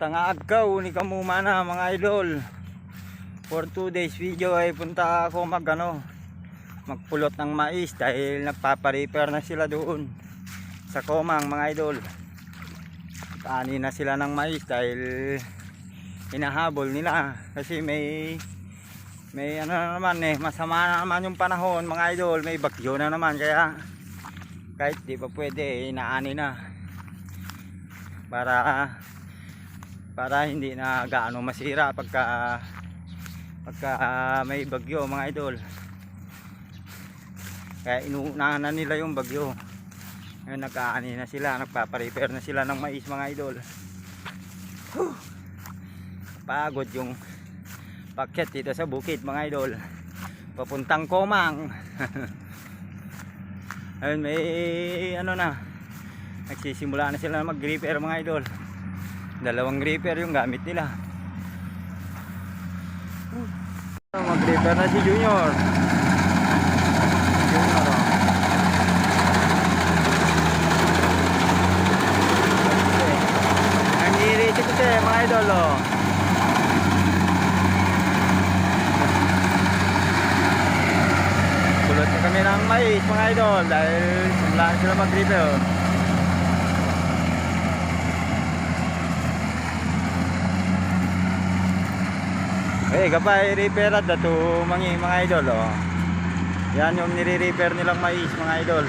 Tanga agaw ni kamumana mga idol. For 2 days video ay punta ako mag ano, magpulot ng mais dahil nagpapa-repair na sila doon sa Komang mga idol. Kaani na sila ng mais dahil hinahabol nila kasi may may ano na naman eh masama na naman yung panahon mga idol may bagyo na naman kaya kahit di pa pwede inaani na para para hindi na gaano masira pagka pagka ah, may bagyo mga idol. Kaya inuunahan na nila yung bagyo. Ngayon nagkaani na sila nagpaparepair na sila ng mais mga idol. Whew. pagod yung paket dito sa bukid mga idol. Papuntang Komang. Ayun may ano na nagsisimula na sila mag repair mga idol dalawang repair yung gamit nila mag repair na si Junior oh. Ang mga idol oh. Kulot na kami ng mais mga idol dahil simula na sila mag repair Eh, kapay repair at dato mangi mga idol oh. Yan yung nire-repair nilang mais mga idol.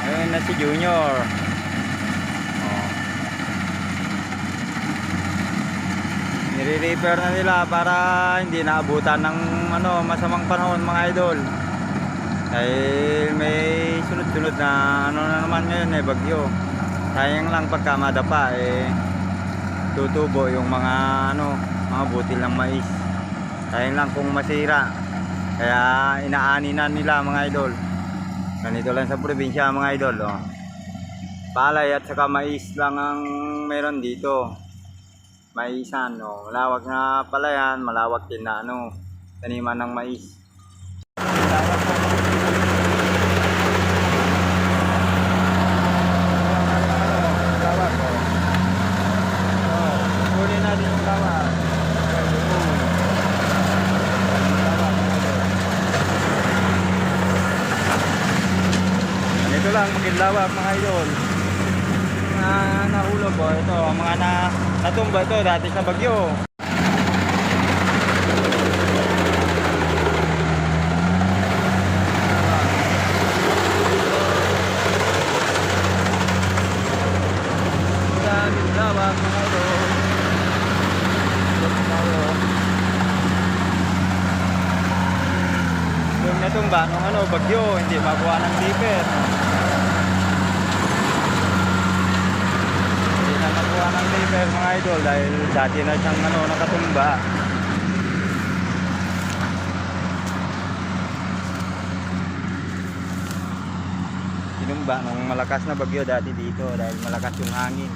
Ayun na si Junior. Oh. Nire-repair na nila para hindi naabutan ng ano masamang panahon mga idol. Dahil may sunod-sunod na ano na naman ngayon eh bagyo. Sayang lang pagka madapa eh tutubo yung mga ano mga butil ng mais. Sayang lang kung masira. Kaya inaani na nila mga idol. Ganito lang sa probinsya mga idol oh. palay at saka mais lang ang meron dito. Maisan oh. malawak na palayan malawak din na ano taniman ng mais Malawak po. Malawak, oh. Oh, kunin natin yung lawak. Ito lang maging lawak mga idol. Mga nahulog po ito, ang mga na natumba ito dati sa bagyo. Yung natumba nung ano, bagyo, hindi makuha ng dipper. Hindi na nakuha ng dipper mga idol dahil dati na siyang ano, nakatumba. Tinumba nung malakas na bagyo dati dito dahil malakas yung hangin.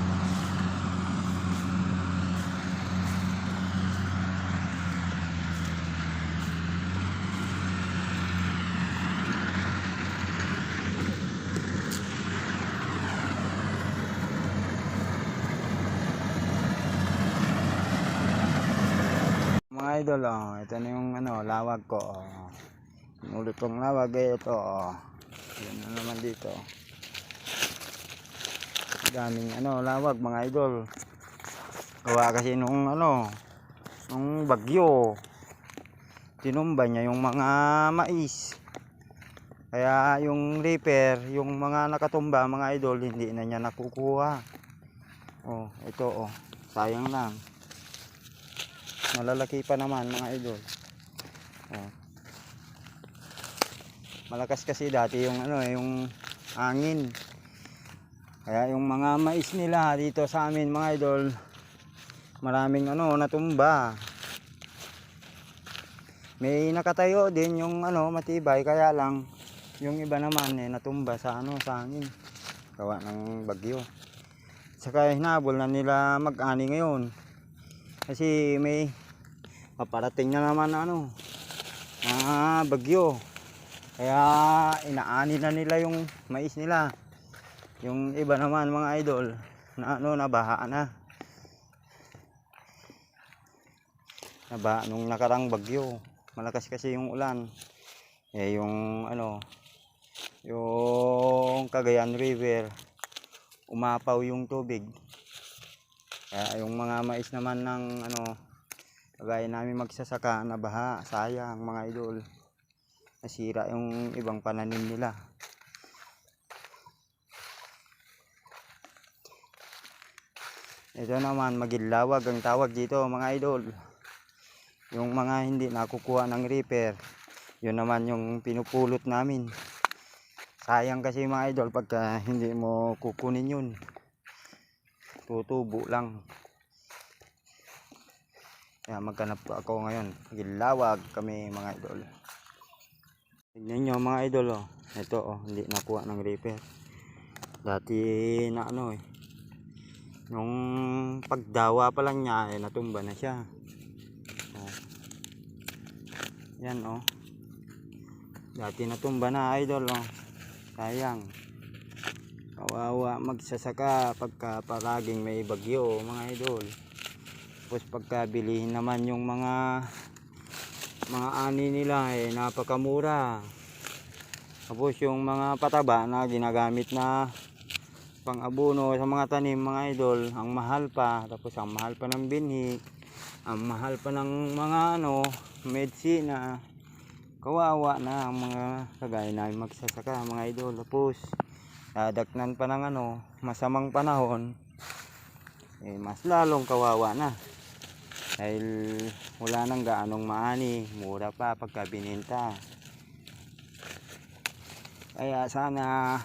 Mga idol, oh, ito na yung ano, lawag ko. Oh. Inulit kong lawag eh, ito. Oh. Yan na naman dito. Daming ano, lawag mga idol. Gawa kasi nung ano, nung bagyo. Tinumba niya yung mga mais. Kaya yung repair, yung mga nakatumba mga idol, hindi na niya nakukuha. Oh, ito oh. Sayang lang malalaki pa naman mga idol. Oh. malakas kasi dati yung ano eh, yung hangin. Kaya yung mga mais nila dito sa amin mga idol maraming ano natumba. May nakatayo din yung ano matibay kaya lang yung iba naman eh natumba sa ano sa hangin. Gawa ng bagyo. Saka hinabol na nila mag-ani ngayon. Kasi may paparating na naman na ano ah, bagyo kaya inaani na nila yung mais nila yung iba naman mga idol na ano, nabaha na. Nabaha nung nakarang bagyo. Malakas kasi yung ulan. Eh yung ano, yung Cagayan River, umapaw yung tubig. Kaya yung mga mais naman ng ano, kagaya namin magsasaka, nabaha, sayang mga idol. Nasira yung ibang pananim nila. Ito naman, magilawag ang tawag dito mga idol. Yung mga hindi nakukuha ng reaper, yun naman yung pinupulot namin. Sayang kasi mga idol pagka hindi mo kukunin yun. Tutubo lang. Kaya magkanap ako ngayon. Gilawag kami mga idol. Tignan nyo mga idol oh. Ito oh, hindi nakuha ng reaper. Dati na ano eh. Nung pagdawa pa lang niya, eh, natumba na siya. Oh. Yan oh. Dati natumba na idol oh. Sayang. Kawawa magsasaka pagka palaging may bagyo mga idol. Tapos pagka bilihin naman yung mga mga ani nila eh napakamura. Tapos yung mga pataba na ginagamit na pang abono sa mga tanim mga idol, ang mahal pa. Tapos ang mahal pa ng binhi, ang mahal pa ng mga ano, medisina. Kawawa na ang mga kagaya namin magsasaka mga idol. Tapos dadaknan pa ng ano, masamang panahon. Eh, mas lalong kawawa na. Dahil wala nang gaanong maani, mura pa pagka bininta. Kaya sana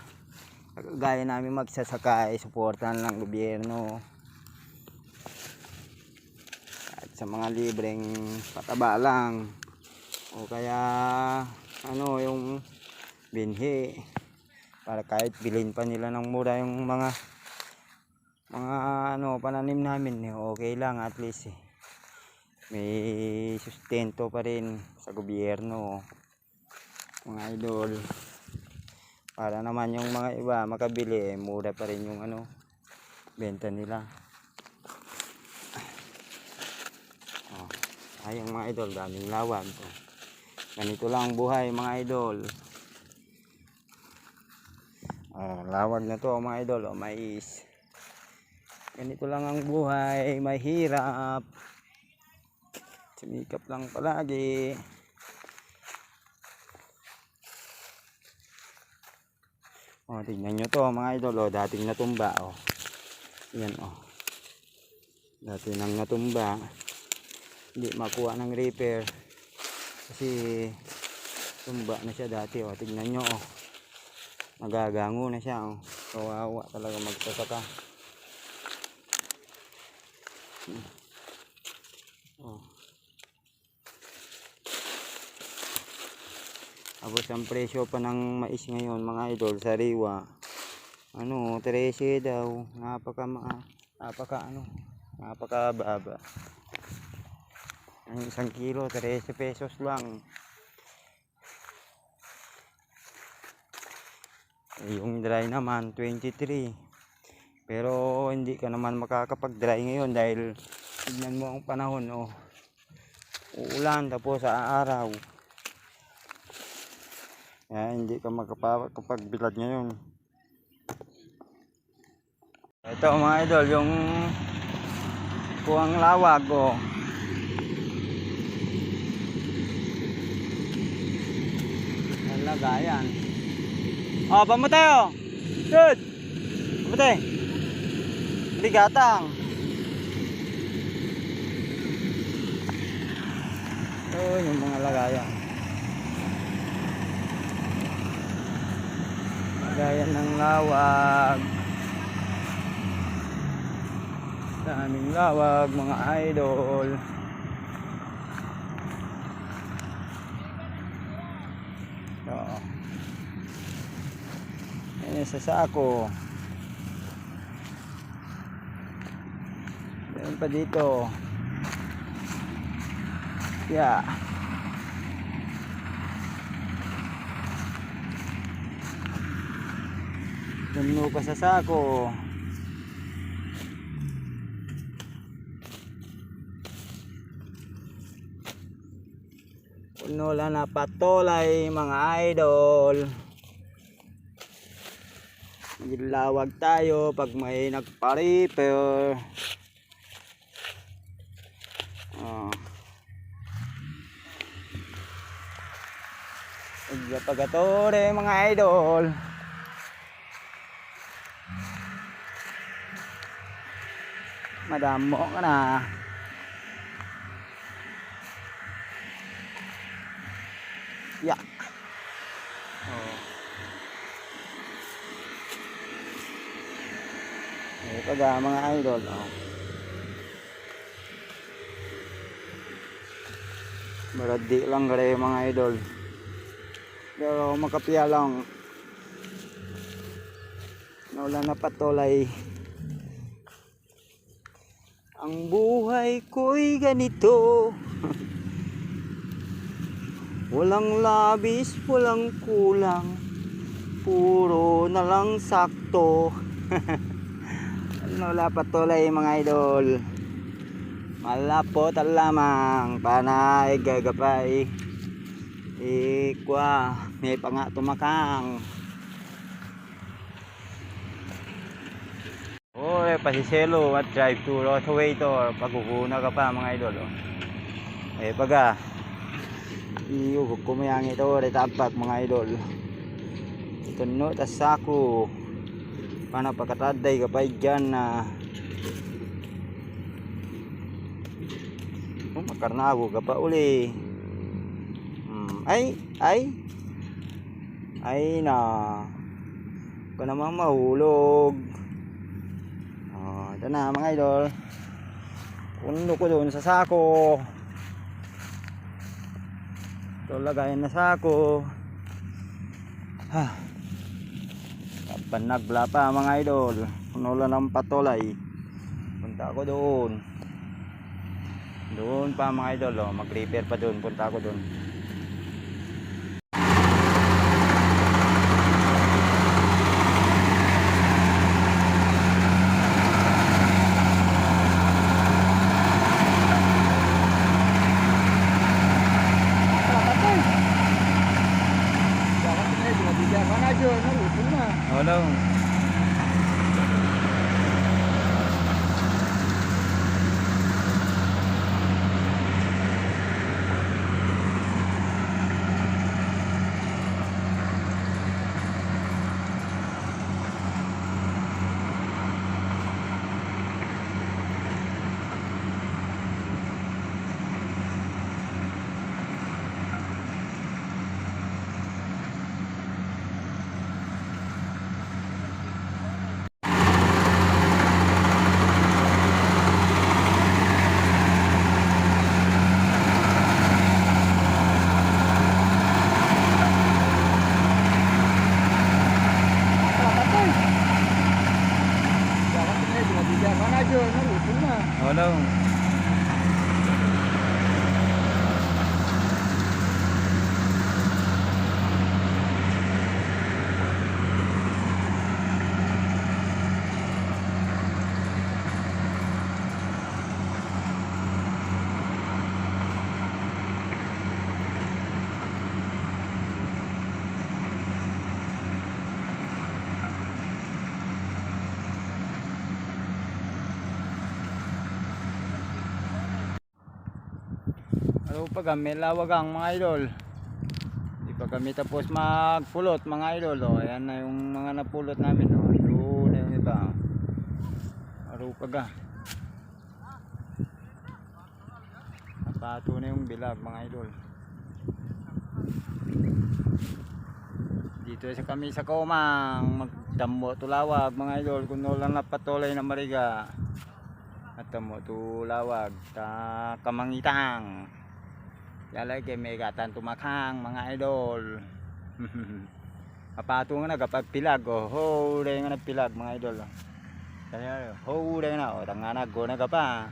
gaya namin magsasaka ay suportahan ng gobyerno. At sa mga libreng pataba lang. O kaya ano yung binhi para kahit bilhin pa nila ng mura yung mga mga ano pananim namin eh, okay lang at least eh may sustento pa rin sa gobyerno mga idol. Para naman yung mga iba makabili eh, mura pa rin yung ano benta nila. Oh, ay yung mga idol daming lawag oh. ganito lang ang buhay mga idol. Oh, lawag na to mga idol. Oh, mais. Ganito lang ang buhay mahirap Sumikap lang palagi. O, tingnan nyo to mga idol. O, dating natumba. O. Yan o. Dati nang natumba. Hindi makuha ng repair. Kasi tumba na siya dati. O, tingnan nyo o. Magagango na siya o. Kawawa talaga magsasaka. Hmm. Tapos ang presyo pa ng mais ngayon mga idol sa Riwa. Ano, 13 daw. Napaka napaka ano, napaka baba. Ang isang kilo, 13 pesos lang. Eh, yung dry naman, 23. Pero hindi ka naman makakapag-dry ngayon dahil tignan mo ang panahon, oh. Uulan tapos sa araw. Kaya hindi ka makapagbilad ngayon. Ito mga idol, yung kuwang lawag oh. Ang lagayan. Oh, pamatay oh. Good. Pamatay. Bigatang. Oh, yung mga lagayan. Gaya ng lawag. Daming lawag mga idol. So, yan sa sako. Meron pa dito. Yeah. Dumno pa sa sako. Punulan na patulay mga idol. Gilawag tayo pag may nagpa-repair. Ah. Oh. Pagkatore mga idol. Madamo ka na. Ya. Oh. Ito ga mga idol. Oh. Maradi lang gare mga idol. Pero makapiya lang. Nawala na patolay. Ang buhay ko'y ganito. Walang labis, walang kulang. Puro na lang sakto. ano wala patulay mga idol. Malapot ang lamang. Panay gagapay. Ikwa. May pa nga tumakang. Pasiselo at drive to Rotowator. Pagkukuna ka pa mga idol. Oh. Eh, paga. Iyo, kumayang ito. Retapak mga idol. Ito no, tas sako. Paano pagkataday ka pa dyan na. Oh, makarnago ka pa uli. Hmm. Ay, ay. Ay na. Ka namang mahulog. Na mga idol. Puno ko doon sa sako. Ito lagayan na sako. Ha. Panagla pa mga idol. Puno lang ng patolay. Punta ako doon. Doon pa mga idol. Oh. Mag-repair pa doon. Punta ako doon. chưa? Nó đủ thứ mà ở đâu. Ano pa kami lawagang mga idol. Di pa kami tapos magpulot mga idol. Oh. Ayan na yung mga napulot namin. Oh. Na yung iba. Ano pa ga. Napato na yung bilag mga idol. Dito sa kami sa Komang magdamo tulawag mga idol kung lang napatolay na mariga at mo tulawag ta kamangitang Yalay kay may gatan tumakang mga idol. Kapato nga na kapag pilag oh. Ho, nga nagpilag mga idol. Kaya ho, na oh. Tangana go na ka pa.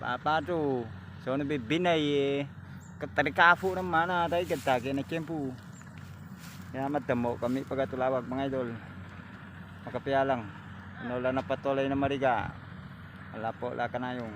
Papato. So nabibinay eh. Katarikafu naman na tayo katake na tiyempo. Kaya matamo kami pagkatulawag mga idol. Makapiya lang. Ano lang na patolay na mariga. Wala po, wala ka na yung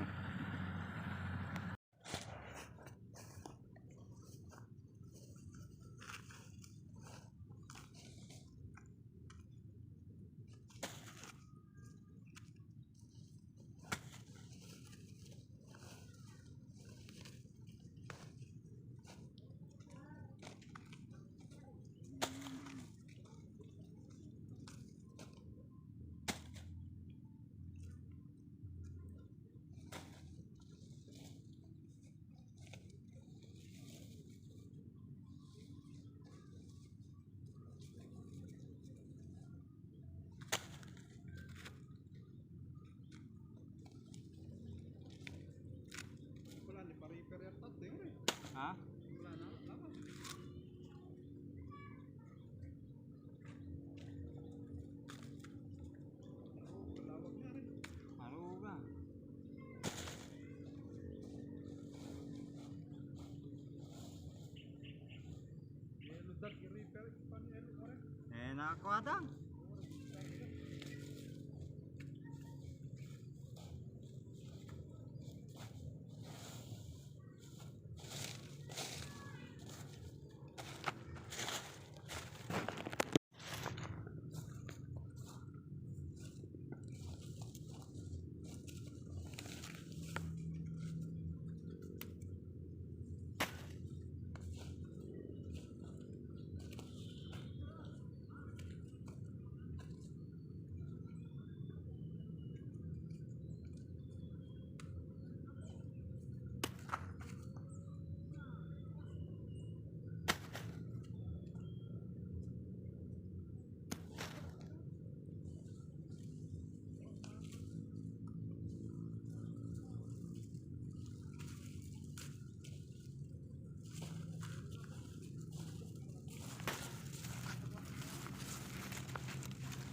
Ha? Maruga. Eh, nakakuha tang.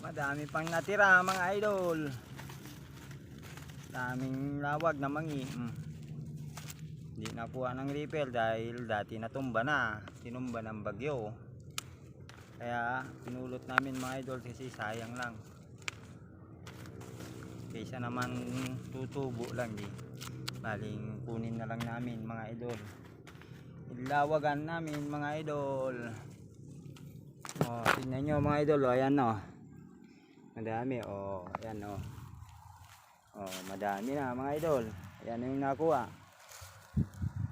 Madami pang natira mga idol. Daming lawag na mangi. Mm. Hindi nakuha ng refill dahil dati natumba na. Tinumba ng bagyo. Kaya pinulot namin mga idol kasi sayang lang. Kaysa naman tutubo lang di. Baling kunin na lang namin mga idol. Ilawagan namin mga idol. Oh, tingnan nyo mga idol, oh, ayan oh. Madami, oh, ayan oh. Oh, madami na mga idol. Ayan yung nakuha.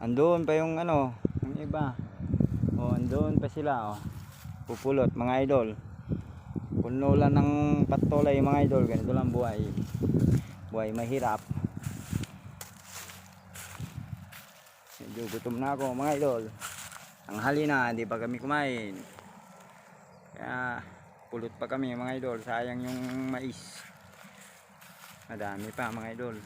Andun pa yung ano, yung iba. Oh, andun pa sila, oh. Pupulot mga idol. Puno lang ng patulay mga idol, ganito lang buhay. Buhay mahirap. Medyo gutom na ako mga idol. Ang hali na, hindi pa kami kumain. Kaya pulot pa kami mga idol. Sayang yung mais. Madami pa mga idol.